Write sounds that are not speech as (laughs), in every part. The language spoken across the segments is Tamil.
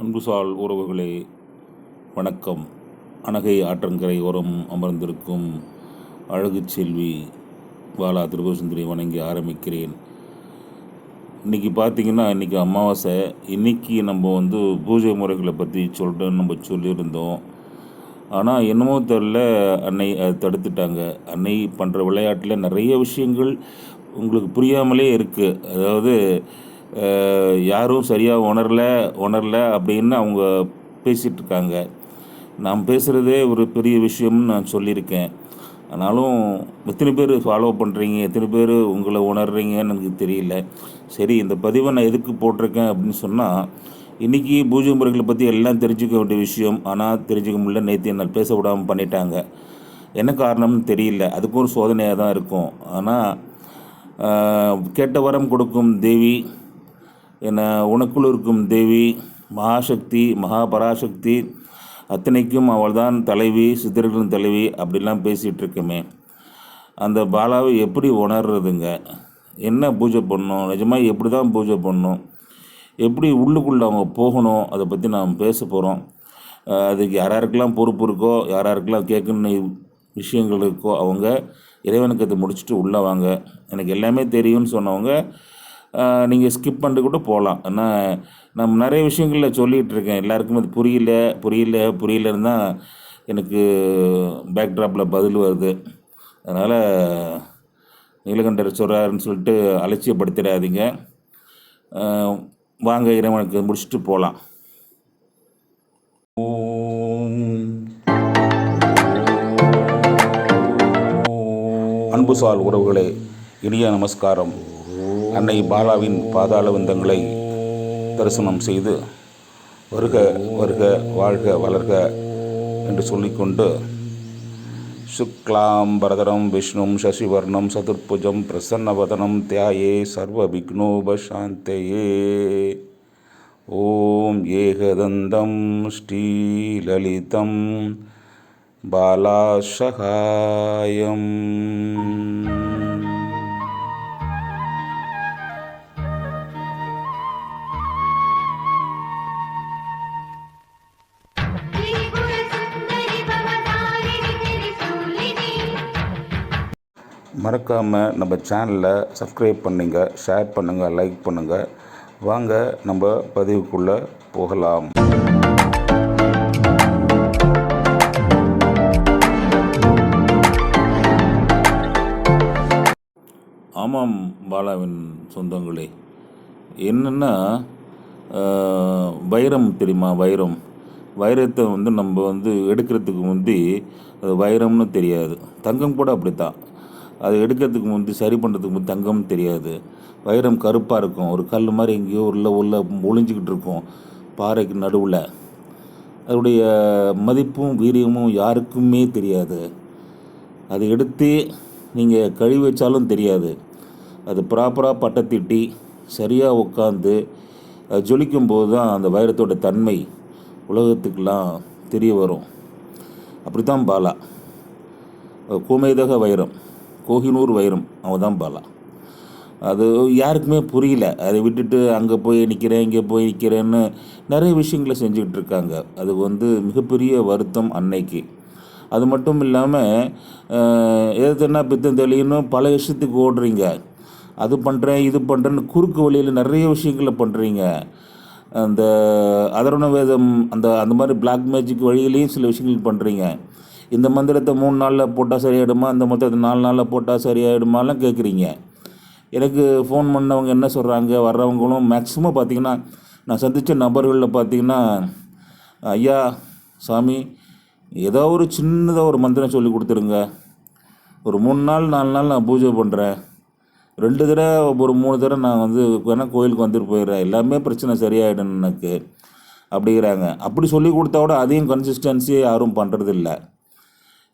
அன்புசால் உறவுகளே வணக்கம். அனகை ஆற்றங்கரை ஓரம் அமர்ந்திருக்கும் அழகு செல்வி பாலா திருபசுந்தரி வணங்கி ஆரம்பிக்கிறேன். இன்றைக்கி பார்த்தீங்கன்னா இன்றைக்கி அமாவாசை. இன்றைக்கி நம்ம வந்து பூஜை முறைகளை பற்றி சொல்கிறேன்னு நம்ம சொல்லியிருந்தோம். ஆனால் என்னமோ தெரில அன்னை அதை தடுத்துட்டாங்க. அன்னை பண்ணுற விளையாட்டில் நிறைய விஷயங்கள் உங்களுக்கு புரியாமலே இருக்குது அதாவது யாரும் சரியாக உணரல உணரல அப்படின்னு அவங்க பேசிகிட்டு இருக்காங்க. நான் பேசுகிறதே ஒரு பெரிய விஷயம்னு நான் சொல்லியிருக்கேன். ஆனாலும் எத்தனை பேர் ஃபாலோ பண்ணுறீங்க எத்தனை பேர் உங்களை உணர்றீங்கன்னு எனக்கு தெரியல. சரி இந்த பதிவை நான் எதுக்கு போட்டிருக்கேன் அப்படின்னு சொன்னால் இன்றைக்கி பூஜை முறைகளை பற்றி எல்லாம் தெரிஞ்சுக்க வேண்டிய விஷயம். ஆனால் தெரிஞ்சுக்க முடியல. நேற்று என்ன பேச விடாமல் பண்ணிட்டாங்க. என்ன காரணம்னு தெரியல. அதுக்கும் ஒரு சோதனையாக தான் இருக்கும் ஆனால் கேட்ட வரம் கொடுக்கும் தேவி என உனக்குள் இருக்கும் தேவி மகாசக்தி மகாபராசக்தி அத்தனைக்கும் அவள்தான் தலைவி சித்தர்களின் தலைவி அப்படிலாம் பேசிகிட்டு இருக்கமே. அந்த பாலாவை எப்படி உணர்றதுங்க? என்ன பூஜை பண்ணணும்? நிஜமாக எப்படி தான் பூஜை பண்ணணும்? எப்படி உள்ளுக்குள்ளே அவங்க போகணும்? அதை பற்றி நாம் பேச போகிறோம் அதுக்கு யாராருக்கெல்லாம் பொறுப்பு இருக்கோ யாராருக்கெல்லாம் கேட்கணும் விஷயங்கள் இருக்கோ அவங்க இறைவனுக்கு அதை முடிச்சுட்டு உள்ளே வாங்க. எனக்கு எல்லாமே தெரியும்னு சொன்னவங்க நீங்கள் ஸ்கிப் பண்ணிட்டு கூட போகலாம் ஆனால் நம்ம நிறைய விஷயங்களில் சொல்லிகிட்டு இருக்கேன். எல்லாருக்குமே அது புரியல புரியல புரியலன்னு தான் எனக்கு பேக்ட்ராப்பில் பதில் வருது. அதனால் நீலகண்டர் சொல்கிறாருன்னு சொல்லிட்டு அலட்சியப்படுத்திடாதீங்க. வாங்க இறைவனுக்கு முடிச்சுட்டு போகலாம் அன்புசால் உறவுகளே இனிய நமஸ்காரம். அன்னை பாலாவின் பாதாள விந்தங்களை தரிசனம் செய்து வருக வருக வாழ்க வளர்க என்று சொல்லிக்கொண்டு சுக்லாம் பரதரம் விஷ்ணும் சசிவர்ணம் சதுர்புஜம் பிரசன்னவதனம் தியாயே சர்வ விக்னோபசாந்தயே ஓம் ஏகதந்தம் ஸ்ரீலலிதம் பாலாசகாயம். மறக்காமல் நம்ம சேனலை சப்ஸ்கிரைப் பண்ணுங்க ஷேர் பண்ணுங்கள் லைக் பண்ணுங்கள் வாங்க நம்ம பதிவுக்குள்ளே போகலாம். ஆமாம் பாலாவின் சொந்தங்களே. என்னென்னா வைரம் தெரியுமா? வைரம். வைரத்தை வந்து நம்ம வந்து எடுக்கிறதுக்கு முந்தி அது வைரம்னு தெரியாது. தங்கம் கூட அப்படி தான் அது எடுக்கிறதுக்கு முந்தி சரி பண்ணுறதுக்கு முந்தி தங்கம் தெரியாது. வைரம் கருப்பாக இருக்கும். ஒரு கல் மாதிரி எங்கேயோ உள்ள உள்ள ஒளிஞ்சிக்கிட்டு இருக்கும் பாறைக்கு நடுவில். அதனுடைய மதிப்பும் வீரியமும் யாருக்குமே தெரியாது. அதை எடுத்து நீங்கள் கழுவி வச்சாலும் தெரியாது. அது ப்ராப்பராக பட்டத்திட்டி சரியாக உட்காந்து ஜொலிக்கும்போது ஜொலிக்கும் போது தான் அந்த வைரத்தோட தன்மை உலகத்துக்கெல்லாம் தெரிய வரும். அப்படி தான் பாலா. கோமேதக வைரம். கோஹினூர் வைரம் அவன் தான் பாலா. அது யாருக்குமே புரியல. அதை விட்டுட்டு அங்கே போய் நிற்கிறேன் இங்கே போய் நிற்கிறேன்னு நிறைய விஷயங்களை செஞ்சுக்கிட்டு இருக்காங்க. அது வந்து மிகப்பெரிய வருத்தம் அன்னைக்கு. அது மட்டும் இல்லாமல் எதுனா பித்தம் தெளியணும் பல விஷயத்துக்கு ஓடுறீங்க. அது பண்ணுறேன் இது பண்ணுறேன்னு குறுக்கு வழியில் நிறைய விஷயங்களை பண்ணுறீங்க அந்த அதரண வேதம் அந்த அந்த மாதிரி பிளாக் மேஜிக் வழியிலையும் சில விஷயங்கள் பண்ணுறீங்க இந்த மந்திரத்தை மூணு நாளில் போட்டால் சரியாயிடுமா? இந்த மந்திரத்தை நாலு நாளில் போட்டால் சரியாயிடுமாலாம் கேட்குறீங்க எனக்கு ஃபோன் பண்ணவங்க என்ன சொல்கிறாங்க வர்றவங்களும் மேக்ஸிமம் பார்த்தீங்கன்னா நான் சந்தித்த நபர்களில் பார்த்தீங்கன்னா ஐயா சாமி ஏதோ ஒரு சின்னதாக ஒரு மந்திரம் சொல்லி கொடுத்துருங்க. ஒரு மூணு நாள் நாலு நாள் நான் பூஜை பண்ணுறேன் ரெண்டு தடவை ஒரு மூணு தடவை நான் வந்து வேணால் கோயிலுக்கு வந்துட்டு போயிடுறேன். எல்லாமே பிரச்சனை சரியாயிடும் எனக்கு அப்படிங்கிறாங்க. அப்படி சொல்லி கொடுத்தா கூட அதையும் கன்சிஸ்டன்சி யாரும் பண்ணுறதில்ல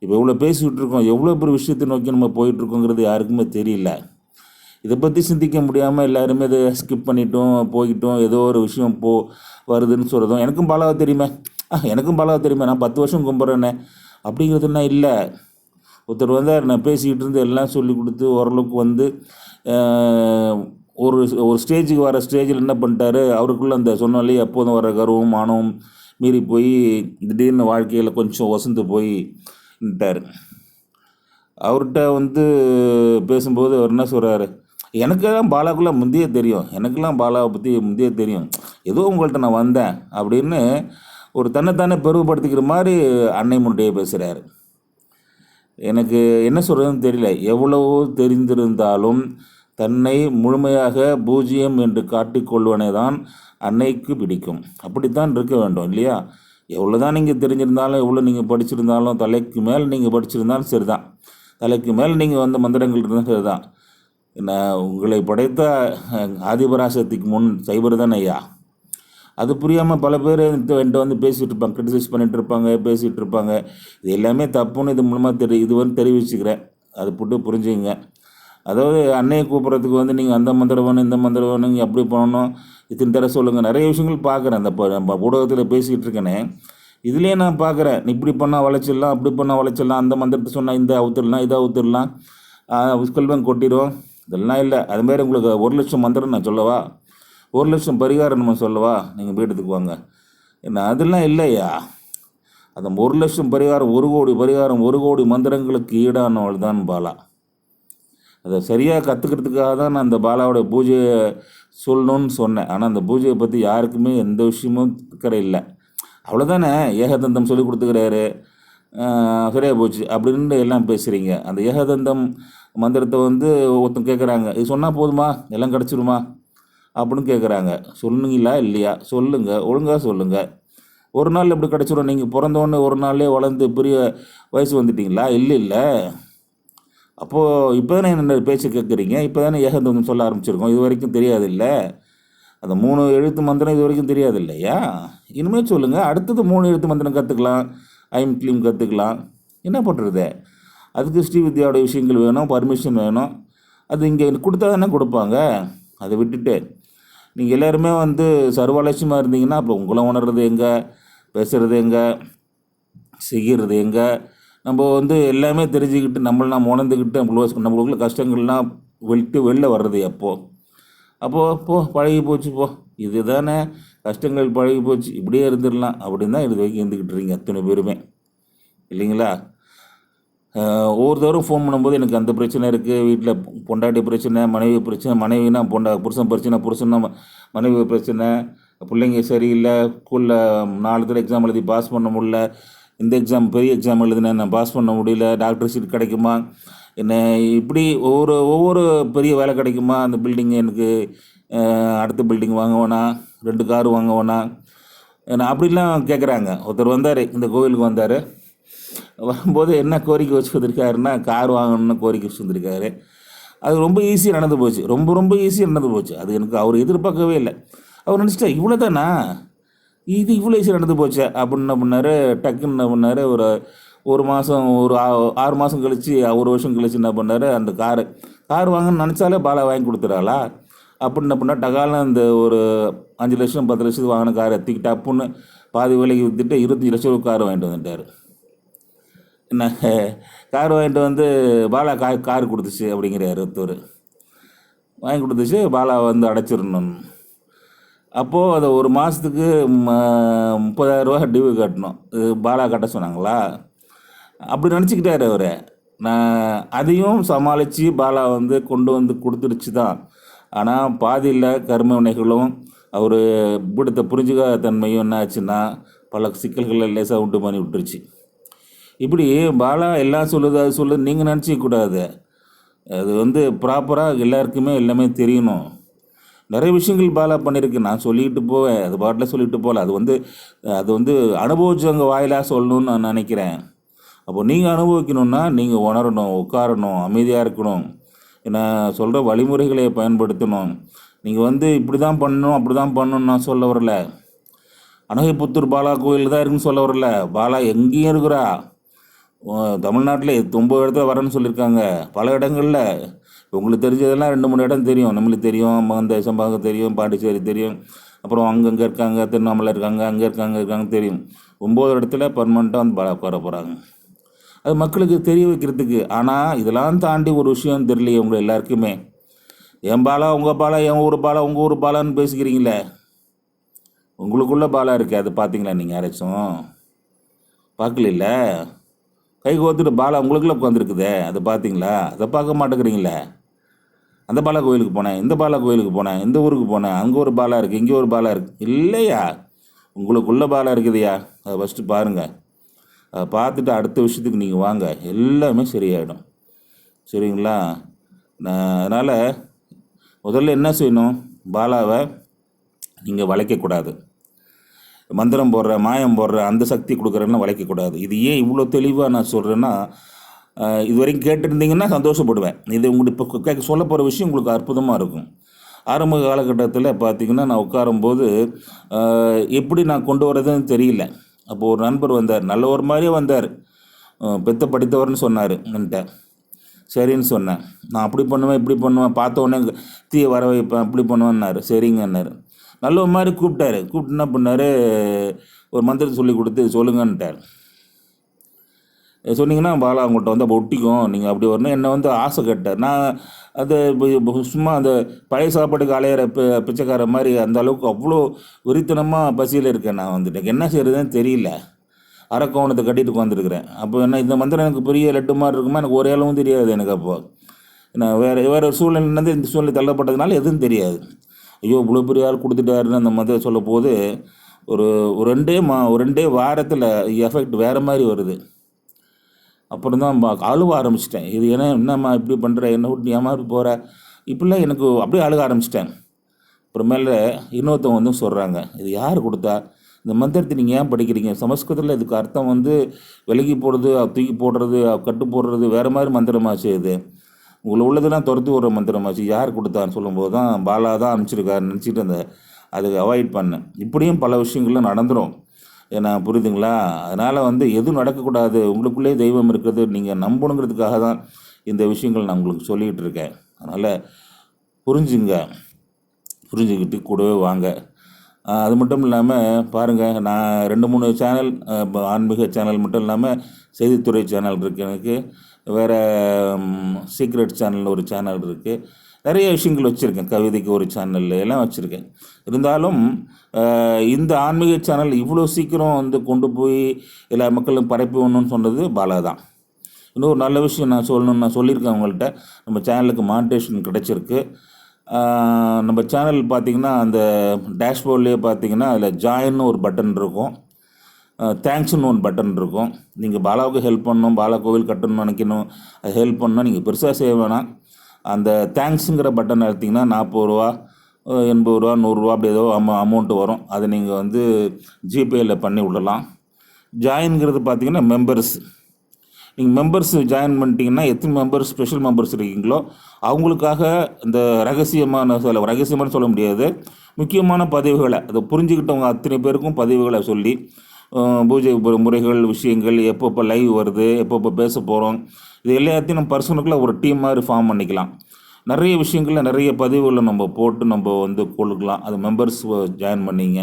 இப்போ இவ்வளோ பேசிக்கிட்டு இருக்கோம் எவ்வளோ பெரிய விஷயத்தை நோக்கி நம்ம போயிட்டுருக்கோங்கிறது யாருக்குமே தெரியல. இதை பற்றி சிந்திக்க முடியாமல் எல்லாருமே இதை ஸ்கிப் பண்ணிட்டோம் போய்கிட்டோம் ஏதோ ஒரு விஷயம் போ வருதுன்னு சொல்கிறதும் எனக்கும் பாலாவை தெரியுமே? ஆ எனக்கும் பாலாவை தெரியுமே நான் பத்து வருஷம் கும்பிட்றேனே அப்படிங்கிறதுனா இல்லை. ஒருத்தர் வந்து நான் பேசிக்கிட்டு இருந்து எல்லாம் சொல்லி கொடுத்து ஓரளவுக்கு வந்து ஒரு ஒரு ஸ்டேஜுக்கு வர ஸ்டேஜில் என்ன பண்ணிட்டாரு அவருக்குள்ளே அந்த சொன்னாலே எப்போதும் வர கர்வம் மானவும் மீறி போய் திடீர்னு வாழ்க்கையில் கொஞ்சம் வசந்து போய் நின்ட்டார் அவர்கிட்ட வந்து பேசும்போது அவர் என்ன சொல்கிறாரு எனக்கெல்லாம் பாலாக்குள்ளே முந்தைய தெரியும். எனக்கெல்லாம் பாலாவை பற்றி முந்தைய தெரியும். ஏதோ உங்கள்கிட்ட நான் வந்தேன் அப்படின்னு ஒரு தன்னைத்தானே பெருமைப்படுத்திக்கிற மாதிரி அன்னை முன்டையே பேசுகிறாரு எனக்கு என்ன சொல்கிறதுன்னு தெரியல. எவ்வளவோ தெரிந்திருந்தாலும் தன்னை முழுமையாக பூஜ்ஜியம் என்று காட்டிக்கொள்வனை தான் அன்னைக்கு பிடிக்கும். அப்படித்தான் இருக்க வேண்டும் இல்லையா? எவ்வளோ தான் நீங்கள் தெரிஞ்சிருந்தாலும் எவ்வளோ நீங்கள் படிச்சிருந்தாலும் தலைக்கு மேல் நீங்கள் படிச்சிருந்தாலும் சரிதான். தலைக்கு மேலே நீங்கள் வந்த மந்திரங்கள் இருந்தாலும் சரிதான். என்ன உங்களை படைத்த ஆதிபராசக்திக்கு முன் சைபர் தானே ஐயா? அது புரியாமல் பல பேர் என்கிட்ட வந்து பேசிகிட்டு இருப்பாங்க கிரிட்டிசைஸ் பண்ணிகிட்டு இருப்பாங்க பேசிகிட்டு இருப்பாங்க. இது எல்லாமே தப்புன்னு இது மூலமாக தெரி இது வந்து தெரிவிச்சுக்கிறேன். அது போட்டு புரிஞ்சுங்க அதாவது அன்னையை கூப்பிட்றதுக்கு வந்து நீங்கள் அந்த மந்திரம் வேணும் இந்த மந்திரம் வேணும் நீங்கள் அப்படி பண்ணணும். இத்தனை தர சொல்லுங்கள் நிறைய விஷயங்கள் பார்க்குறேன். அந்த இப்போ நம்ம ஊடகத்தில் பேசிக்கிட்டு இருக்கேனே. இதுலேயே நான் பார்க்குறேன். இப்படி பண்ணால் வளைச்சிடலாம் அப்படி பண்ணால் வளைச்சிடலாம் அந்த மந்திரத்தை சொன்னால் இந்த அவுத்துடலாம் இதை அவுத்துடலாம் உஸ்கல்வன் கொட்டிடும் இதெல்லாம் இல்லை. அதுமாரி உங்களுக்கு ஒரு லட்சம் மந்திரம் நான் சொல்லவா? ஒரு லட்சம் பரிகாரம் நம்ம சொல்லவா? நீங்கள் வீட்டுக்கு வாங்க. என்ன அதெல்லாம் இல்லையா? அந்த ஒரு லட்சம் பரிகாரம் ஒரு கோடி பரிகாரம் ஒரு கோடி மந்திரங்களுக்கு ஈடானவள் தான் பாலா. அதை சரியாக கற்றுக்கிறதுக்காக தான் நான் அந்த பாலாவோட பூஜையை சொல்லணும்னு சொன்னேன். ஆனால் அந்த பூஜையை பற்றி யாருக்குமே எந்த விஷயமும் இருக்கிற இல்லை. அவ்வளோதானே ஏகதந்தம் சொல்லி கொடுத்துக்கிறாரு. சரியாக போச்சு. அப்படின்னு எல்லாம் பேசுகிறீங்க அந்த ஏகதந்தம் மந்திரத்தை வந்து ஒருத்தன் கேட்குறாங்க இது சொன்னால் போதுமா? எல்லாம் கிடச்சிருமா? அப்படின்னு கேட்குறாங்க சொல்லுங்களா இல்லையா? சொல்லுங்கள் ஒழுங்காக சொல்லுங்கள் ஒரு நாள் எப்படி கிடச்சிரும். நீங்கள் பிறந்தோடனே ஒரு நாளே வளர்ந்து பெரிய வயசு வந்துட்டிங்களா? இல்லை இல்லை. அப்போது இப்போ தானே என்ன பேச்சு கேட்குறீங்க? இப்போ தானே ஏகந்தம் சொல்ல ஆரம்பிச்சிருக்கோம். இது வரைக்கும் தெரியாது இல்லை அந்த மூணு எழுத்து மந்திரம் இது வரைக்கும் தெரியாது இல்லையா இனிமேல் சொல்லுங்கள் அடுத்தது மூணு எழுத்து மந்திரம் கற்றுக்கலாம் ஐம் கிளீம் கற்றுக்கலாம் என்ன பண்ணுறது அதுக்கு ஸ்ரீவித்யாவோட விஷயங்கள் வேணும் பர்மிஷன் வேணும். அது இங்கே கொடுத்தா தானே கொடுப்பாங்க? அதை விட்டுட்டு. நீங்கள் எல்லாருமே வந்து சர்வலட்சியமாக இருந்தீங்கன்னா அப்புறம் உங்களை உணர்றது எங்கே? பேசுகிறது எங்கே? செய்கிறது எங்கே? நம்ம வந்து எல்லாமே தெரிஞ்சுக்கிட்டு நம்மளெலாம் உணர்ந்துக்கிட்டு நம்மளுக்கு நம்மளுக்குள்ள கஷ்டங்கள்லாம் வெளிட்டு வெளில வர்றது எப்போது அப்போது போ பழகி போச்சு போ. இது தானே கஷ்டங்கள் பழகி போச்சு. இப்படியே இருந்துடலாம். அப்படின்னு தான் இது வரைக்கும் இருந்துக்கிட்டு இருக்கீங்க அத்தனை பேருமே. இல்லைங்களா? ஒவ்வொரு ஒவ்வொருத்தரும் ஃபோன் பண்ணும்போது எனக்கு அந்த பிரச்சனை இருக்குது வீட்டில் பொண்டாட்டி பிரச்சனை மனைவி பிரச்சனை மனைவினா பொண்டா புருஷன் பிரச்சனை புருஷன்னா மனைவி பிரச்சனை பிள்ளைங்க சரியில்லை ஸ்கூலில் நாலு தடவை எக்ஸாம் எழுதி பாஸ் பண்ண முடியல இந்த எக்ஸாம் பெரிய எக்ஸாம் எழுதினேன் நான் பாஸ் பண்ண முடியல டாக்டர் சீட் கிடைக்குமா? என்ன இப்படி ஒவ்வொரு ஒவ்வொரு பெரிய வேலை கிடைக்குமா? அந்த பில்டிங் எனக்கு அடுத்த பில்டிங் வாங்குவோனா? ரெண்டு கார் வாங்குவோனா? வேணாம் என்ன அப்படிலாம் கேட்குறாங்க ஒருத்தர் வந்தார் இந்த கோவிலுக்கு வந்தார். வரும்போது என்ன கோரிக்கை வச்சு வந்திருக்காருன்னா கார் வாங்கணும்னு கோரிக்கை வச்சு வந்திருக்காரு அது ரொம்ப ஈஸியாக நடந்து போச்சு. ரொம்ப ரொம்ப ஈஸியாக நடந்து போச்சு. அது எனக்கு அவர் எதிர்பார்க்கவே இல்லை. அவர் நினச்சிட்டா இவ்வளோ தானா இது இவ்வளோ ஈஸியாக நடந்து போச்சே அப்படின்னு என்ன பண்ணார்? டக்குன்னு என்ன பண்ணார்? ஒரு ஒரு மாதம் ஒரு ஆ- ஆறு மாதம் கழித்து ஒரு வருஷம் கழித்து என்ன பண்ணார்? அந்த காரு. கார் வாங்கன்னு நினச்சாலே பாலா வாங்கி கொடுத்துறாளா? அப்படின்னு என்ன பண்ணால் டகாலம் அந்த ஒரு அஞ்சு லட்சம் பத்து லட்சத்துக்கு வாங்கின காரை தூக்கிட்டு அப்புன்னு பாதி விலைக்கு விற்றுட்டு இருபத்தஞ்சி லட்சம் ரூபா கார் வாங்கிட்டு வந்துட்டார். என்ன? கார் வாங்கிட்டு வந்து பாலா கா கார் கொடுத்துச்சு அப்படிங்கிற ஒருத்தர். வாங்கி கொடுத்துச்சு பாலா வந்து அடைச்சிடணும். அப்போது அதை ஒரு மாதத்துக்கு முப்பதாயிரரூவா டியூ கட்டணும். இது பாலா கட்ட சொன்னாங்களா? அப்படி நினச்சிக்கிட்டாரு அவர். நான் அதையும் சமாளித்து பாலா வந்து கொண்டு வந்து கொடுத்துருச்சு தான் ஆனால் பாதியில் கர்ம வினைகளும் அவர் பிடித்த புரிஞ்சுக்காத தன்மையும் என்ன ஆச்சுன்னா பல சிக்கல்களை லேசாக உண்டு பண்ணி விட்டுருச்சு. இப்படி பாலா எல்லாம் சொல்லுது அது சொல்லுது நீங்கள் நினச்சிக்கூடாது அது வந்து ப்ராப்பராக எல்லாருக்குமே எல்லாமே தெரியணும். நிறைய விஷயங்கள் பாலா பண்ணியிருக்கு நான் சொல்லிக்கிட்டு போவேன். அது பாட்டில் சொல்லிட்டு போகல அது வந்து அது வந்து அனுபவிச்சவங்க வாயிலாக சொல்லணும்னு நான் நினைக்கிறேன். அப்போ நீங்கள் அனுபவிக்கணும்னா நீங்கள் உணரணும் உட்காரணும் அமைதியாக இருக்கணும். நான் சொல்கிற வழிமுறைகளை பயன்படுத்தணும். நீங்கள் வந்து இப்படி தான் பண்ணணும் அப்படி தான் பண்ணணும்னு நான் சொல்ல வரல. அனகைப்புத்தூர் பாலா கோயில் தான் இருக்குன்னு சொல்ல வரல. பாலா எங்கேயும் இருக்கிறா. தமிழ்நாட்டில் ஒம்பது இடத்துல வரேன்னு சொல்லியிருக்காங்க. பல இடங்களில். உங்களுக்கு தெரிஞ்சதெல்லாம் ரெண்டு மூணு இடம் தெரியும். நம்மளுக்கு தெரியும். அந்த சம்பாகம் தெரியும். பாண்டிச்சேரி தெரியும். அப்புறம் அங்கங்கே இருக்காங்க. திருவண்ணாமலை இருக்காங்க. அங்கே இருக்காங்க இருக்காங்க தெரியும். ஒம்பது இடத்துல பர்மனெண்ட்டாக வந்து பாலா உட்கார போகிறாங்க அது மக்களுக்கு தெரிய வைக்கிறதுக்கு. ஆனால் இதெல்லாம் தாண்டி ஒரு விஷயம் தெரியலையே உங்களை எல்லாருக்குமே. என் பாலா உங்கள் பாலா என் ஊர் பாலா உங்கள் ஊர் பாலான்னு பேசிக்கிறீங்களே? உங்களுக்குள்ள பாலா இருக்கே. அது பார்த்தீங்களா நீங்கள் யாராச்சும்? பார்க்கல கை கோத்துட்டு பாலா உங்களுக்குள்ள உட்காந்துருக்குதே அது பார்த்தீங்களா அதை பார்க்க மாட்டேங்கிறீங்களே? அந்த பாலா கோயிலுக்கு போனேன் இந்த பாலா கோயிலுக்கு போனேன் இந்த ஊருக்கு போனேன் அங்கே ஒரு பாலா இருக்குது இங்கே ஒரு பாலா இருக்குது இல்லையா? உங்களுக்குள்ள பாலா இருக்குதுயா? அதை ஃபஸ்ட்டு பாருங்கள் அதை பார்த்துட்டு அடுத்த விஷயத்துக்கு நீங்கள் வாங்க. எல்லாமே சரியாயிடும். சரிங்களா? நான் அதனால் முதல்ல என்ன செய்யணும்? பாலாவை நீங்கள் வளைக்கக்கூடாது. மந்திரம் போடுற மாயம் போடுற அந்த சக்தி கொடுக்குறேன்னு வளைக்கக்கூடாது. இது ஏன் இவ்வளோ தெளிவாக நான் சொல்கிறேன்னா இது வரைக்கும் கேட்டிருந்தீங்கன்னா சந்தோஷப்படுவேன். இது உங்களுக்கு இப்போ கேட்க சொல்ல போகிற விஷயம் உங்களுக்கு அற்புதமாக இருக்கும். ஆரம்ப காலகட்டத்தில் பார்த்திங்கன்னா நான் உட்காரும்போது எப்படி நான் கொண்டு வரதுன்னு தெரியல. அப்போ ஒரு நண்பர் வந்தார். நல்ல ஒரு மாதிரியே வந்தார். பெத்த படித்தவர்னு சொன்னார் என்கிட்ட. சரின்னு சொன்னேன். நான் அப்படி பண்ணுவேன் இப்படி பண்ணுவேன் பார்த்தோன்னே தீயை வர வைப்பேன் அப்படி பண்ணுவேன்னாரு. சரிங்கன்னாரு. நல்ல ஒரு மாதிரி கூப்பிட்டாரு. கூப்பிட்டு என்ன பண்ணார்? ஒரு மந்திரத்தை சொல்லி கொடுத்து சொல்லுங்கன்ட்டார். சொன்னீங்கன்னா பாலா அவங்கள்ட்ட வந்து அப்போ ஒட்டிக்கும். நீங்கள் அப்படி வரணும். என்னை வந்து ஆசை கேட்டார். நான் அது இப்போ சும்மா அந்த பழைய சாப்பாட்டுக்கு அலையிற பி பிச்சைக்கார மாதிரி அந்த அளவுக்கு அவ்வளோ வெறித்தனமாக பசியில் இருக்கேன் நான் வந்துட்டு. எனக்கு என்ன செய்கிறதுன்னு தெரியல. அரக்கோணத்தை கட்டிட்டு உட்காந்துருக்குறேன் அப்போ என்ன இந்த மந்திரம் எனக்கு பெரிய லட்டு மாதிரி இருக்குமா? எனக்கு ஒரு அளவும் தெரியாது எனக்கு அப்போ. நான் வேறு வேறு ஒரு சூழ்நிலை இந்த சூழ்நிலை தள்ளப்பட்டதுனால எதுவும் தெரியாது. ஐயோ இவ்வளோ பெரிய ஆள் கொடுத்துட்டாருன்னு அந்த மந்திரம் சொல்லும் போது ஒரு ரெண்டே மா ரெண்டே வாரத்தில் எஃபெக்ட் வேறு மாதிரி வருது. அப்புறம் தான் பா- அழுவ ஆரம்பிச்சிட்டேன். இது என்ன என்னம்மா இப்படி பண்ணுற என்ன விட்டு நீ இப்படி போகிற இப்படிலாம் எனக்கு அப்படியே அழுக ஆரம்பிச்சிட்டேன். அப்புறமேல இன்னொருத்தவங்க வந்து சொல்கிறாங்க இது யார் கொடுத்தா? இந்த மந்திரத்தை நீங்கள் ஏன் படிக்கிறீங்க? சமஸ்கிருதத்தில் இதுக்கு அர்த்தம் வந்து விலகி போடுறது தூக்கி போடுறது கட்டு போடுறது வேறு மாதிரி மந்திரமாச்சு இது. உங்களை உள்ளதெல்லாம் துரத்தி விடுற மந்திரமாச்சு யார் கொடுத்தான்னு சொல்லும்போது தான் பாலா தான் அனுப்பிச்சிருக்காரு நினச்சிட்டு அந்த அதுக்கு அவாய்ட் பண்ணேன். இப்படியும் பல விஷயங்கள்லாம் நடந்துடும் ஏன்னா புரியுதுங்களா? அதனால் வந்து எதுவும் நடக்கக்கூடாது. உங்களுக்குள்ளே தெய்வம் இருக்கிறது நீங்கள் நம்பணுங்கிறதுக்காக தான் இந்த விஷயங்கள் நான் உங்களுக்கு சொல்லிக்கிட்டு இருக்கேன் அதனால் புரிஞ்சுங்க. புரிஞ்சுக்கிட்டு கூடவே வாங்க. அது மட்டும் இல்லாமல் பாருங்கள் நான் ரெண்டு மூணு சேனல் ஆன்மீக சேனல் மட்டும் இல்லாமல் செய்தித்துறை சேனல் இருக்குது எனக்கு. வேறு சீக்ரெட் சேனல் ஒரு சேனல் இருக்குது நிறைய விஷயங்கள் வச்சுருக்கேன். கவிதைக்கு ஒரு சேனல் எல்லாம் வச்சுருக்கேன். இருந்தாலும் இந்த ஆன்மீக சேனல் இவ்வளோ சீக்கிரம் வந்து கொண்டு போய் எல்லா மக்களும் பரப்பி சொன்னது பாலா தான். இன்னொரு நல்ல விஷயம் நான் சொல்லணும்னு நான் சொல்லியிருக்கேன் அவங்கள்ட்ட நம்ம சேனலுக்கு மானிட்டேஷன் கிடச்சிருக்கு. நம்ம சேனல் பார்த்தீங்கன்னா அந்த டேஷ்போர்ட்லேயே பார்த்தீங்கன்னா அதில் ஜாயின்னு ஒரு பட்டன் இருக்கும். தேங்க்ஸ்னு ஒரு பட்டன் இருக்கும். நீங்கள் பாலாவுக்கு ஹெல்ப் பண்ணணும் பாலா கோவில் கட்டணும்னு நினைக்கணும் அது ஹெல்ப் பண்ணணும் நீங்கள் பெருசாக செய்ய வேணாம். அந்த தேங்க்ஸுங்கிற பட்டன் எடுத்திங்கன்னா நாற்பது ரூபா எண்பது ரூபா நூறுரூவா அப்படி ஏதோ அமௌ அமௌண்ட்டு வரும். அதை நீங்கள் வந்து ஜிபேயில் பண்ணி விடலாம். ஜாயின்ங்கிறது பார்த்தீங்கன்னா மெம்பர்ஸ் நீங்கள் மெம்பர்ஸ் ஜாயின் பண்ணிட்டீங்கன்னா எத்தனை மெம்பர்ஸ் ஸ்பெஷல் மெம்பர்ஸ் இருக்கீங்களோ அவங்களுக்காக இந்த ரகசியமான சொல்ல ரகசியமானு சொல்ல முடியாது. முக்கியமான பதிவுகளை அதை புரிஞ்சுக்கிட்டவங்க அத்தனை பேருக்கும் பதிவுகளை சொல்லி பூஜை முறைகள் விஷயங்கள் எப்பப்போ லைவ் வருது எப்பப்போ பேச போகிறோம் இது எல்லாத்தையும் நம்ம பர்சனுக்குள்ளே ஒரு டீம் மாதிரி ஃபார்ம் பண்ணிக்கலாம். நிறைய விஷயங்களில் நிறைய பதிவுகளை நம்ம போட்டு நம்ம வந்து கொடுக்கலாம். அது மெம்பர்ஸ் ஜாயின் பண்ணிங்க.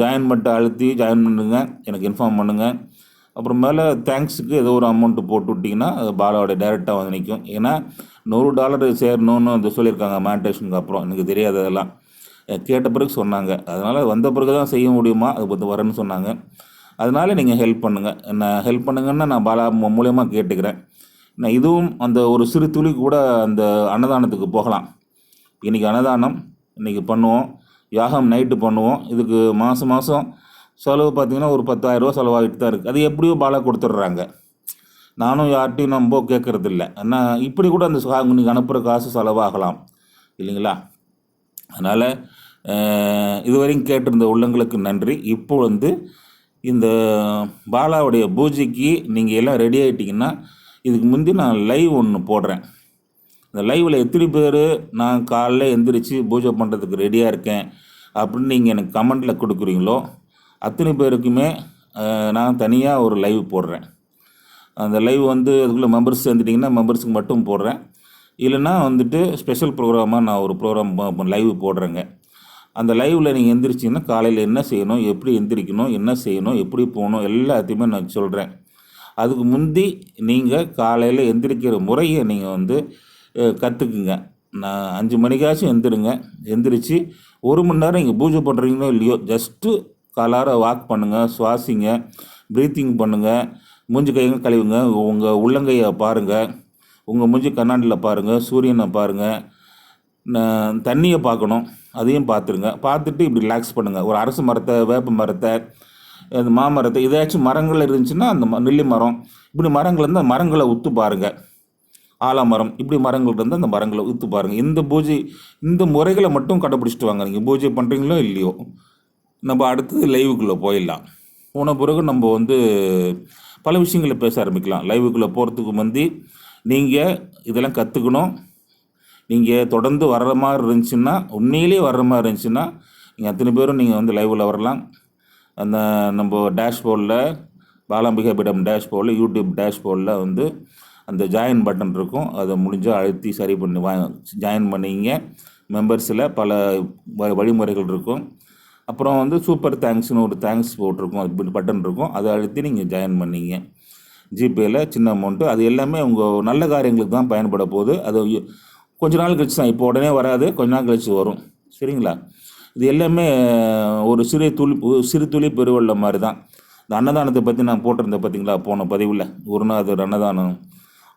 ஜாயின் பண்ணிட்டு அழுத்தி ஜாயின் பண்ணுங்க. எனக்கு இன்ஃபார்ம் பண்ணுங்கள் அப்புறமேல தேங்க்ஸுக்கு ஏதோ ஒரு அமௌண்ட்டு போட்டு விட்டிங்கன்னா அது பாலாவோட டேரெக்டாக வந்து நிற்கும் ஏன்னா நூறு டாலர் சேரணும்னு வந்து சொல்லியிருக்காங்க மேனிடேஷனுக்கு அப்புறம். எனக்கு தெரியாது அதெல்லாம். கேட்ட பிறகு சொன்னாங்க. அதனால் வந்த பிறகு தான் செய்ய முடியுமா? அது பற்றி வரேன்னு சொன்னாங்க. அதனால் நீங்கள் ஹெல்ப் பண்ணுங்கள் நான் ஹெல்ப் பண்ணுங்கன்னா நான் பாலா மூலியமாக கேட்டுக்கிறேன். நான் இதுவும் அந்த ஒரு சிறு துளி கூட அந்த அன்னதானத்துக்கு போகலாம். இன்றைக்கி அன்னதானம் இன்றைக்கி பண்ணுவோம். யாகம் நைட்டு பண்ணுவோம். இதுக்கு மாதம் மாதம் செலவு பார்த்திங்கன்னா ஒரு பத்தாயிரரூவா செலவாகிட்டு தான் இருக்குது அது எப்படியோ பாலா கொடுத்துட்றாங்க. நானும் யார்கிட்டையும் நம்ம கேட்குறதில்ல ஆனால் இப்படி கூட அந்த இன்றைக்கி அனுப்புகிற காசு செலவாகலாம். இல்லைங்களா? அதனால் இதுவரையும் கேட்டிருந்த உள்ளங்களுக்கு நன்றி. இப்போ வந்து இந்த பாலாவுடைய பூஜைக்கு நீங்கள் எல்லாம் ரெடி ஆகிட்டிங்கன்னா இதுக்கு முந்தி நான் லைவ் ஒன்று போடுறேன். இந்த லைவில் எத்தனை பேர் நான் காலைல எந்திரிச்சு பூஜை பண்ணுறதுக்கு ரெடியாக இருக்கேன் அப்படின்னு நீங்கள் எனக்கு கமெண்ட்டில் கொடுக்குறீங்களோ அத்தனை பேருக்குமே நான் தனியாக ஒரு லைவ் போடுறேன். அந்த லைவ் வந்து அதுக்குள்ளே மெம்பர்ஸ் சேர்ந்துட்டிங்கன்னா மெம்பர்ஸுக்கு மட்டும் போடுறேன். இல்லைன்னா வந்துட்டு ஸ்பெஷல் ப்ரோக்ராமாக நான் ஒரு ப்ரோக்ராம் லைவ் போடுறேங்க. அந்த லைவில் நீங்கள் எந்திரிச்சிங்கன்னா காலையில் என்ன செய்யணும் எப்படி எந்திரிக்கணும் என்ன செய்யணும் எப்படி போகணும் எல்லாத்தையுமே நான் சொல்கிறேன் அதுக்கு முந்தி நீங்கள் காலையில் எந்திரிக்கிற முறையை நீங்கள் வந்து கற்றுக்குங்க நான் அஞ்சு மணிக்காச்சும் எந்திருங்க. எந்திரிச்சு ஒரு மணி நேரம் இங்கே பூஜை பண்ணுறீங்களோ இல்லையோ ஜஸ்ட்டு காலார வாக் பண்ணுங்கள் சுவாசிங்க ப்ரீத்திங் பண்ணுங்கள் மூஞ்சி கைங்க கழுவுங்க உங்கள் உள்ளங்கையை பாருங்கள் உங்கள் மூஞ்சி கண்ணாடியில் பாருங்கள் சூரியனை பாருங்கள் தண்ணியை பார்க்கணும் அதையும் பார்த்துருங்க. பார்த்துட்டு இப்படி ரிலாக்ஸ் பண்ணுங்கள் ஒரு அரசு மரத்தை வேப்ப மரத்தை அந்த மாமரத்தை ஏதாச்சும் மரங்கள் இருந்துச்சுன்னா அந்த ம- நெல்லி மரம் இப்படி மரங்கள் இருந்தால் மரங்களை உத்து பாருங்கள் ஆலமரம் இப்படி மரங்கள் இருந்தால் அந்த மரங்களை உத்து பாருங்கள் இந்த பூஜை இந்த முறைகளை மட்டும் கடைப்பிடிச்சிட்டு வாங்க. நீங்கள் பூஜை பண்ணுறீங்களோ இல்லையோ நம்ம அடுத்தது லைவுக்குள்ளே போயிடலாம். போன பிறகு நம்ம வந்து பல விஷயங்களை பேச ஆரம்பிக்கலாம். லைவுக்குள்ளே போகிறதுக்கு முந்தி நீங்கள் இதெல்லாம் கற்றுக்கணும் நீங்கள் தொடர்ந்து வர்ற மாதிரி இருந்துச்சுன்னா உண்மையிலேயே வர்ற மாதிரி இருந்துச்சுன்னா நீங்கள் அத்தனை பேரும் நீங்கள் வந்து லைவில் வரலாம். அந்த நம்ம டேஷ்போர்டில் பாலாம்பிகா பீடம் டேஷ்போர்டில் யூடியூப் டேஷ்போர்டில் வந்து அந்த ஜாயின் பட்டன் இருக்கும். அதை முடிஞ்சால் அழுத்தி சரி பண்ணி வா ஜாயின் பண்ணிங்க. மெம்பர்ஸில் பல வ- வழிமுறைகள் இருக்கும். அப்புறம் வந்து சூப்பர் தேங்க்ஸ்னு ஒரு தேங்க்ஸ் போட்டிருக்கும். அது பட்டன் இருக்கும். அதை அழுத்தி நீங்கள் ஜாயின் பண்ணிங்க. ஜிபேயில் சின்ன அமௌண்ட்டு அது எல்லாமே உங்கள் நல்ல காரியங்களுக்கு தான் பயன்பட போகுது. அது கொஞ்ச நாள் கழிச்சு தான் இப்போ உடனே வராது கொஞ்ச நாள் கழிச்சு வரும். சரிங்களா? இது எல்லாமே ஒரு சிறு துளி சிறு துளி பெருவெள்ள மாதிரி தான். இந்த அன்னதானத்தை பற்றி நான் போட்டிருந்தேன் பார்த்தீங்களா போன பதிவில். குருநாதர் அன்னதானம்.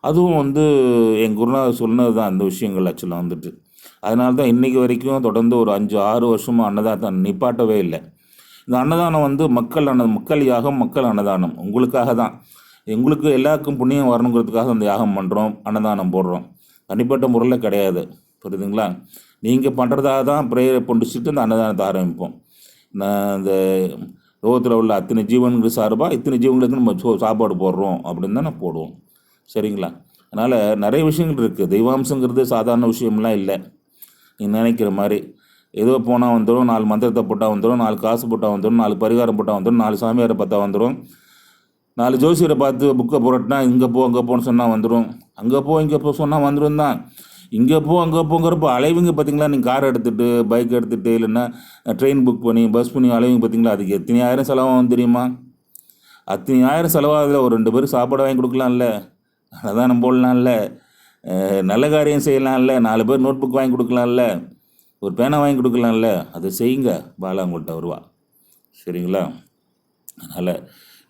அதுவும் வந்து என் குருநாதர் சொன்னது தான் அந்த விஷயங்கள் ஆக்சுவலாக வந்துட்டு. அதனால தான் இன்றைக்கி வரைக்கும் தொடர்ந்து ஒரு அஞ்சு ஆறு வருஷமாக அன்னதானத்தை நிப்பாட்டவே இல்லை. இந்த அன்னதானம் வந்து மக்கள் அன்ன மக்கள் யாகம் மக்கள் அன்னதானம். உங்களுக்காக தான். எங்களுக்கு எல்லாருக்கும் புண்ணியம் வரணுங்கிறதுக்காக அந்த யாகம் பண்ணுறோம் அன்னதானம் போடுறோம். தனிப்பட்ட முறையில் கிடையாது. புரியுதுங்களா? நீங்கள் பண்ணுறதாக தான் ப்ரேயரை பொண்டிச்சுட்டு அந்த அன்னதானத்தை ஆரம்பிப்போம். நான் இந்த லோகத்தில் உள்ள அத்தனை ஜீவன்கள் சார்பாக இத்தனை ஜீவங்களுக்கு நம்ம சோ சாப்பாடு போடுறோம் அப்படின்னு தான் நான் போடுவோம். சரிங்களா? அதனால் நிறைய விஷயங்கள் இருக்குது தெய்வாம்சங்கிறது சாதாரண விஷயம்லாம் இல்லை. நீங்கள் நினைக்கிற மாதிரி ஏதோ போனால் வந்துடும் நாலு மந்திரத்தை போட்டால் வந்துடும் நாலு காசு போட்டால் வந்துடும் நாலு பரிகாரம் போட்டால் வந்துடும் நாலு சாமியாரை பார்த்தா வந்துடும் நாலு ஜோசியரை பார்த்து புக்கை புரட்டினா இங்கே போ அங்கே போன்னு சொன்னால் வந்துடும் அங்கே போ இங்கே போ சொன்னால் வந்துடும் தான். இங்கே போ அங்கே போங்கிறப்ப அலைவிங்க பார்த்தீங்களா? நீங்கள் கார் எடுத்துகிட்டு பைக் எடுத்துகிட்டு இல்லைன்னா ட்ரெயின் புக் பண்ணி பஸ் பண்ணி அலைவுங்க பார்த்தீங்களா? அதுக்கு எத்தனை ஆயிரம் செலவாகும் தெரியுமா? அத்தனை ஆயிரம் செலவாகுதுல ஒரு ரெண்டு பேரும் சாப்பாடு வாங்கி கொடுக்கலாம்ல. அதான் போடலாம்ல. நல்ல காரியம் செய்யலாம்ல. நாலு பேர் நோட் புக் வாங்கி கொடுக்கலாம்ல. ஒரு பேனா வாங்கி கொடுக்கலாம்ல. அதை செய்யுங்க. பாலா உங்கள்கிட்ட வருவா. சரிங்களா? அதனால்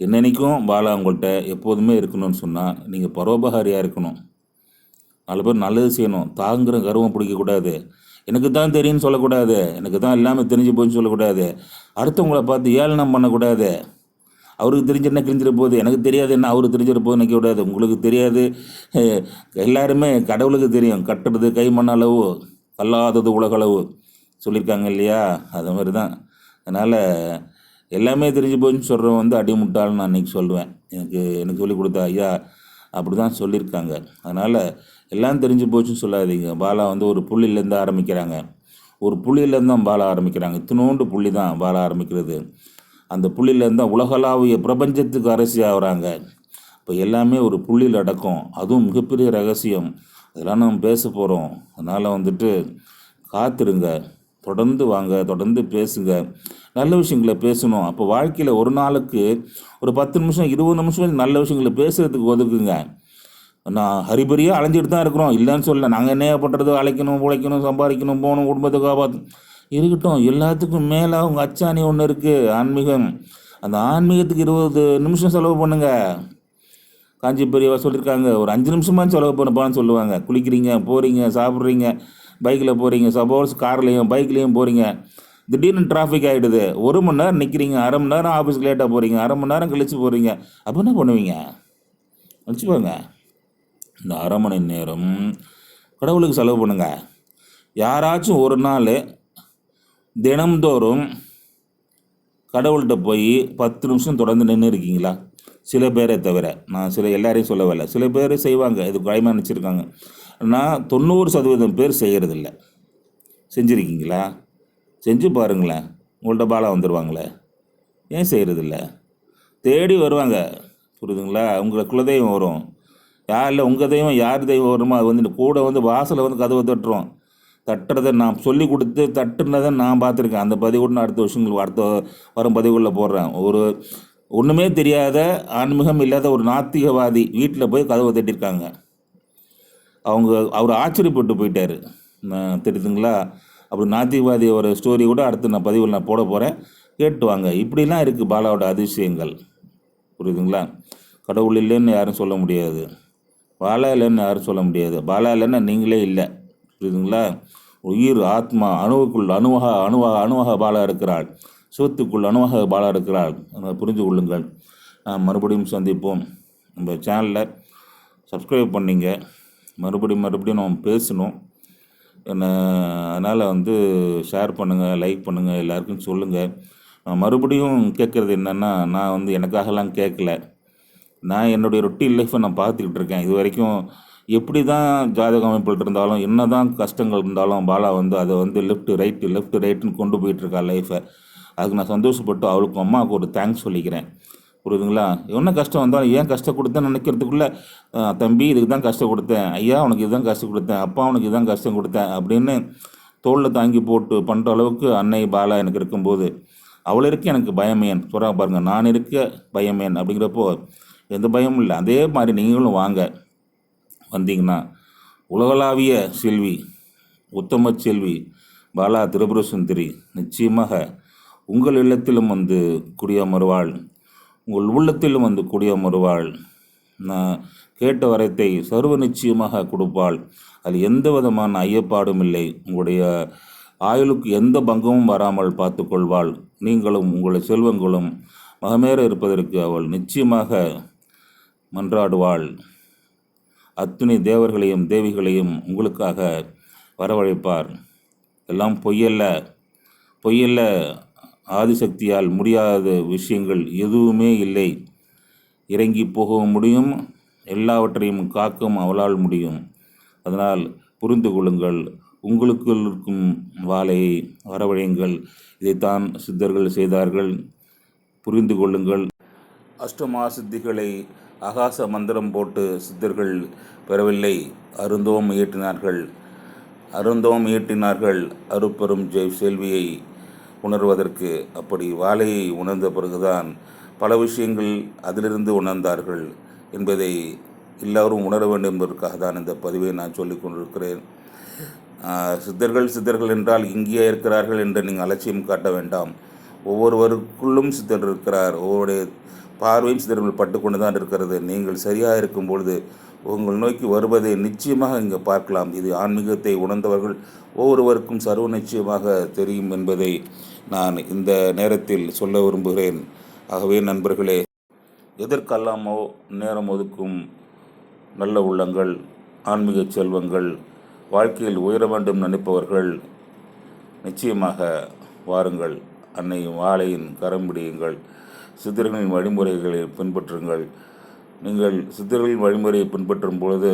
என்னென்னைக்கும் பாலா உங்கள்கிட்ட எப்போதுமே இருக்கணும்னு சொன்னால் நீங்கள் பரோபகாரியாக இருக்கணும். நாலு பேர் நல்லது செய்யணும். தாங்குற கர்வம் பிடிக்கக்கூடாது எனக்கு தான் தெரியும்னு சொல்லக்கூடாது. எனக்கு தான் எல்லாமே தெரிஞ்சு போச்சுன்னு சொல்லக்கூடாது. அடுத்தவங்களை பார்த்து ஏளனம் பண்ணக்கூடாது. அவருக்கு தெரிஞ்ச என்ன கிழிஞ்சிட போகுது? எனக்கு தெரியாது என்ன அவருக்கு தெரிஞ்சிட போகுது நினைக்க உங்களுக்கு தெரியாது. (laughs) எல்லாருமே கடவுளுக்கு தெரியும். கட்டுறது கை மண்ணளவு கல்லாதது உலகளவு. சொல்லியிருக்காங்க இல்லையா? அது மாதிரி தான். அதனால் எல்லாமே தெரிஞ்சு போச்சுன்னு சொல்கிறவன் வந்து அடிமுட்டாள்னு நான் அன்றைக்கி சொல்லுவேன் எனக்கு எனக்கு சொல்லிக் கொடுத்த ஐயா அப்படி தான் சொல்லியிருக்காங்க. அதனால் எல்லாம் தெரிஞ்சு போச்சுன்னு சொல்லாதீங்க. பாலா வந்து ஒரு புள்ளியிலேருந்து ஆரம்பிக்கிறாங்க. ஒரு புள்ளியிலேருந்து தான் பாலா ஆரம்பிக்கிறாங்க. இத்தினோண்டு புள்ளி தான் பாலா ஆரம்பிக்கிறது. அந்த புள்ளியிலேருந்து தான் உலகளாவிய பிரபஞ்சத்துக்கு அரசி ஆகிறாங்க. இப்போ எல்லாமே ஒரு புள்ளியில் அடக்கம். அதுவும் மிகப்பெரிய ரகசியம். அதெல்லாம் நம்ம பேச போகிறோம் அதனால் வந்துட்டு காத்திருங்க. தொடர்ந்து வாங்க தொடர்ந்து பேசுங்க. நல்ல விஷயங்களை பேசணும். அப்போ வாழ்க்கையில் ஒரு நாளுக்கு ஒரு பத்து நிமிஷம் இருபது நிமிஷம் நல்ல விஷயங்களை பேசுகிறதுக்கு ஒதுக்குங்க. நான் ஹரிபரியாக அலைஞ்சிட்டு தான் இருக்கிறோம். இல்லைன்னு சொல்லல. நாங்கள் என்ன பண்ணுறது அழைக்கணும் உழைக்கணும் சம்பாதிக்கணும் போகணும் குடும்பத்தை காப்பாற்றணும் இருக்கட்டும். எல்லாத்துக்கும் மேலே அவங்க அச்சாணி ஒன்று இருக்குது ஆன்மீகம். அந்த ஆன்மீகத்துக்கு இருபது நிமிஷம் செலவு பண்ணுங்கள் காஞ்சி பெரியவா சொல்லியிருக்காங்க. ஒரு அஞ்சு நிமிஷமாக செலவு பண்ணப்பான்னு சொல்லுவாங்க. குளிக்கிறீங்க போகிறீங்க சாப்பிட்றீங்க பைக்கில் போகிறீங்க சப்போஸ் கார்லேயும் பைக்லேயும் போகிறீங்க திடீர்னு டிராஃபிக் ஆகிடுது ஒரு மணி நேரம் நிற்கிறீங்க அரை மணி நேரம் ஆஃபீஸ்க்கு லேட்டாக போகிறீங்க அரை மணி நேரம் கழித்து போகிறீங்க அப்போ என்ன பண்ணுவீங்க? வச்சுக்கோங்க. இந்த அரை மணி நேரம் கடவுளுக்கு செலவு பண்ணுங்கள் யாராச்சும் ஒரு நாள் தினம்தோறும் கடவுள்கிட்ட போய் பத்து நிமிஷம் தொடர்ந்து நின்று இருக்கீங்களா? சில பேரை தவிர நான் சில எல்லாரையும் சொல்ல வரல. சில பேர் செய்வாங்க. இது பயமாக நினச்சிருக்காங்க. நான் தொண்ணூறு சதவீதம் பேர் செய்கிறதில்ல செஞ்சுருக்கீங்களா? செஞ்சு பாருங்களேன். உங்கள்கிட்ட பாலா வந்துடுவாங்களே ஏன் செய்கிறதில்ல தேடி வருவாங்க. புரியுதுங்களா? உங்களை குலதெய்வம் வரும். யார் இல்லை உங்கள் தெய்வம் யார் தெய்வம் வருமோ அது வந்து கூட வந்து வாசலை வந்து கதவை தட்டுறோம். தட்டுறதை நான் சொல்லி கொடுத்து தட்டுனதை நான் பார்த்துருக்கேன். அந்த பதிவு நான் அடுத்த வருஷங்கள் அடுத்த வரும் பதிவுகளில் போடுறேன். ஒரு ஒன்றுமே தெரியாத ஆன்மீகம் இல்லாத ஒரு நாத்திகவாதி வீட்டில் போய் கதவை தட்டியிருக்காங்க. அவங்க அவர் ஆச்சரியப்பட்டு போயிட்டார். நான் தெரியுதுங்களா? அப்படி நாத்திகவாதி ஒரு ஸ்டோரி கூட அடுத்து நான் பதிவில் நான் போட போகிறேன் கேட்டு வாங்க. இப்படிலாம் இருக்குது பாலாவோட அதிசயங்கள். புரியுதுங்களா? கடவுள் இல்லைன்னு யாரும் சொல்ல முடியாது. பாலா இல்லைன்னு யாரும் சொல்ல முடியாது. பாலா இல்லைன்னா நீங்களே இல்லை. புரியுதுங்களா? உயிர் ஆத்மா அணுவுக்குள் அணுவாக அணுவாக அணுவாக பாலா இருக்கிறாள். சுகத்துக்குள் அணுவாக பாலா இருக்கிறாள் புரிந்து கொள்ளுங்கள். மறுபடியும் சந்திப்போம். நம்ம சேனலில் சப்ஸ்கிரைப் பண்ணிங்க. மறுபடியும் மறுபடியும் நம்ம பேசணும். என்ன அதனால் வந்து ஷேர் பண்ணுங்கள் லைக் பண்ணுங்கள் எல்லாருக்கும் சொல்லுங்கள் மறுபடியும் கேட்குறது என்னென்னா நான் வந்து எனக்காகலாம் கேட்கல. நான் என்னுடைய ரொட்டீன் லைஃப்பை நான் பார்த்துக்கிட்டு இருக்கேன். இது வரைக்கும் எப்படி தான் ஜாதக அமைப்பில் இருந்தாலும் என்ன தான் கஷ்டங்கள் இருந்தாலும் பாலா வந்து அதை வந்து லெஃப்ட் ரைட்டு லெஃப்ட் ரைட்டுன்னு கொண்டு போயிட்டுருக்கா லைஃப்பை அதுக்கு நான் சந்தோஷப்பட்டு அவளுக்கும் அம்மாவுக்கு ஒரு தேங்க்ஸ் சொல்லிக்கிறேன். புரியுதுங்களா? என்ன கஷ்டம் வந்தாலும் ஏன் கஷ்டம் கொடுத்தேன்னு நினைக்கிறதுக்குள்ளே தம்பி இதுக்கு தான் கஷ்டம் கொடுத்தேன். ஐயா உனக்கு இதுதான் கஷ்டம் கொடுத்தேன். அப்பா உனக்கு இதுதான் கஷ்டம் கொடுத்தேன். அப்படின்னு தோளில் தாங்கி போட்டு பண்ணுற அளவுக்கு அன்னை பாலா எனக்கு இருக்கும்போது அவள் இருக்க எனக்கு பயமேன் சொல்கிறா பாருங்கள் நான் இருக்க பயமேன் அப்படிங்கிறப்போ எந்த பயமும் இல்லை. அதே மாதிரி நீங்களும் வாங்க. வந்தீங்கன்னா உலகளாவிய செல்வி உத்தம செல்வி பாலா திரிபுர சுந்தரி நிச்சயமாக உங்கள் இல்லத்திலும் வந்து குடியமருவாள். உங்கள் உள்ளத்திலும் வந்து குடியமருவாள். நான் கேட்ட வரத்தை சர்வ நிச்சயமாக கொடுப்பாள். அதில் எந்த விதமான ஐயப்பாடும் இல்லை. உங்களுடைய ஆயுளுக்கு எந்த பங்கமும் வராமல் பார்த்துக்கொள்வாள் நீங்களும் உங்களுடைய செல்வங்களும் மகமேற இருப்பதற்கு அவள் நிச்சயமாக மன்றாடுவாள். அத்துணை தேவர்களையும் தேவிகளையும் உங்களுக்காக வரவழைப்பார். எல்லாம் பொய்யல்ல. பொய்யல்ல. ஆதிசக்தியால் முடியாத விஷயங்கள் எதுவுமே இல்லை. இறங்கி போகவும் முடியும் எல்லாவற்றையும் காக்கவும் அவளால் முடியும். அதனால் புரிந்து கொள்ளுங்கள் உங்களுக்குள் இருக்கும் வாழையை வரவழையுங்கள். இதைத்தான் சித்தர்கள் செய்தார்கள். புரிந்து கொள்ளுங்கள். அஷ்டமா சித்திகளை ஆகாச மந்திரம் போட்டு சித்தர்கள் பெறவில்லை. அருந்தோம் இயற்றினார்கள். அருந்தோம் இயற்றினார்கள். அருப்பெரும் ஜெய் செல்வியை உணர்வதற்கு அப்படி வாழையை உணர்ந்த பிறகுதான் பல விஷயங்கள் அதிலிருந்து உணர்ந்தார்கள் என்பதை எல்லாரும் உணர வேண்டும் என்பதற்காக தான் இந்த பதிவை நான் சொல்லிக் கொண்டிருக்கிறேன். சித்தர்கள் சித்தர்கள் என்றால் இங்கேயே இருக்கிறார்கள் என்று நீங்கள் அலட்சியம் காட்ட வேண்டாம். ஒவ்வொருவருக்குள்ளும் சித்தர் இருக்கிறார். ஒவ்வொருடைய பார்வையும் சித்தர்கள் பட்டுக்கொண்டு தான் இருக்கிறது. நீங்கள் சரியாக இருக்கும் பொழுது உங்கள் நோக்கி வருவதை நிச்சயமாக இங்கே பார்க்கலாம். இது ஆன்மீகத்தை உணர்ந்தவர்கள் ஒவ்வொருவருக்கும் சர்வ நிச்சயமாக தெரியும் என்பதை நான் இந்த நேரத்தில் சொல்ல விரும்புகிறேன். ஆகவே நண்பர்களே எதற்கெல்லாமோ நேரம் ஒதுக்கும் நல்ல உள்ளங்கள் ஆன்மீக செல்வங்கள் வாழ்க்கையில் உயர வேண்டும் நினைப்பவர்கள் நிச்சயமாக வாருங்கள். அன்னை வாழையின் கரம் பிடியுங்கள். சித்திரங்களின் வழிமுறைகளை பின்பற்றுங்கள். நீங்கள் சித்தர்களின் வழிமுறையை பின்பற்றும் பொழுது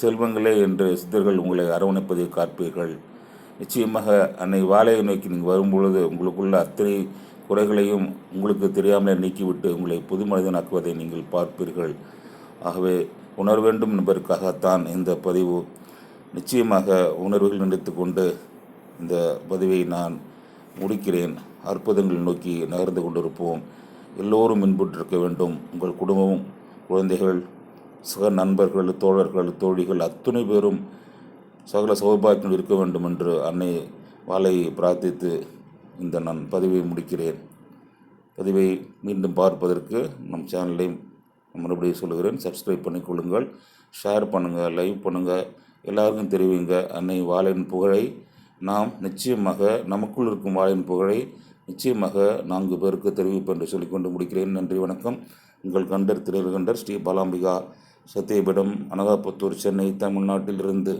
செல்வங்களே என்று சித்தர்கள் உங்களை அரவணைப்பதை காப்பீர்கள் நிச்சயமாக அன்னை வாழையை நோக்கி நீங்கள் வரும்பொழுது உங்களுக்குள்ள அத்தனை குறைகளையும் உங்களுக்கு தெரியாமலே நீக்கிவிட்டு உங்களை புது மனிதனாக்குவதை நீங்கள் பார்ப்பீர்கள். ஆகவே உணர வேண்டும் என்பதற்காகத்தான் இந்த பதிவு. நிச்சயமாக உணர்வுகள் நினைத்து கொண்டு இந்த பதிவை நான் முடிக்கிறேன். அற்புதங்கள் நோக்கி நகர்ந்து கொண்டிருப்போம். எல்லோரும் இன்புற்றிருக்க வேண்டும். உங்கள் குடும்பமும் குழந்தைகள் சக நண்பர்கள் தோழர்கள் தோழிகள் அத்துணை பேரும் சகல சௌபாக்கியம் இருக்க வேண்டும் என்று அன்னை வாளை பிரார்த்தித்து இந்த நான் பதிவை முடிக்கிறேன். பதிவை மீண்டும் பார்ப்பதற்கு நம் சேனலை மறுபடியும் சொல்லுகிறேன். சப்ஸ்கிரைப் பண்ணிக்கொள்ளுங்கள் ஷேர் பண்ணுங்கள் லைவ் பண்ணுங்கள் எல்லாருக்கும் தெரிவிங்க. அன்னை வாழையின் புகழை நாம் நிச்சயமாக நமக்குள் இருக்கும் வாழையின் புகழை நிச்சயமாக நான்கு பேருக்கு தெரிவிப்பேன் என்று சொல்லிக்கொண்டு முடிக்கிறேன். நன்றி வணக்கம். உங்கள் கண்டர் திரைகண்டர் ஸ்ரீ பாலாம்பிகா சத்தியபீடம் அனகாபுத்தூர் சென்னை தமிழ்நாட்டிலிருந்து.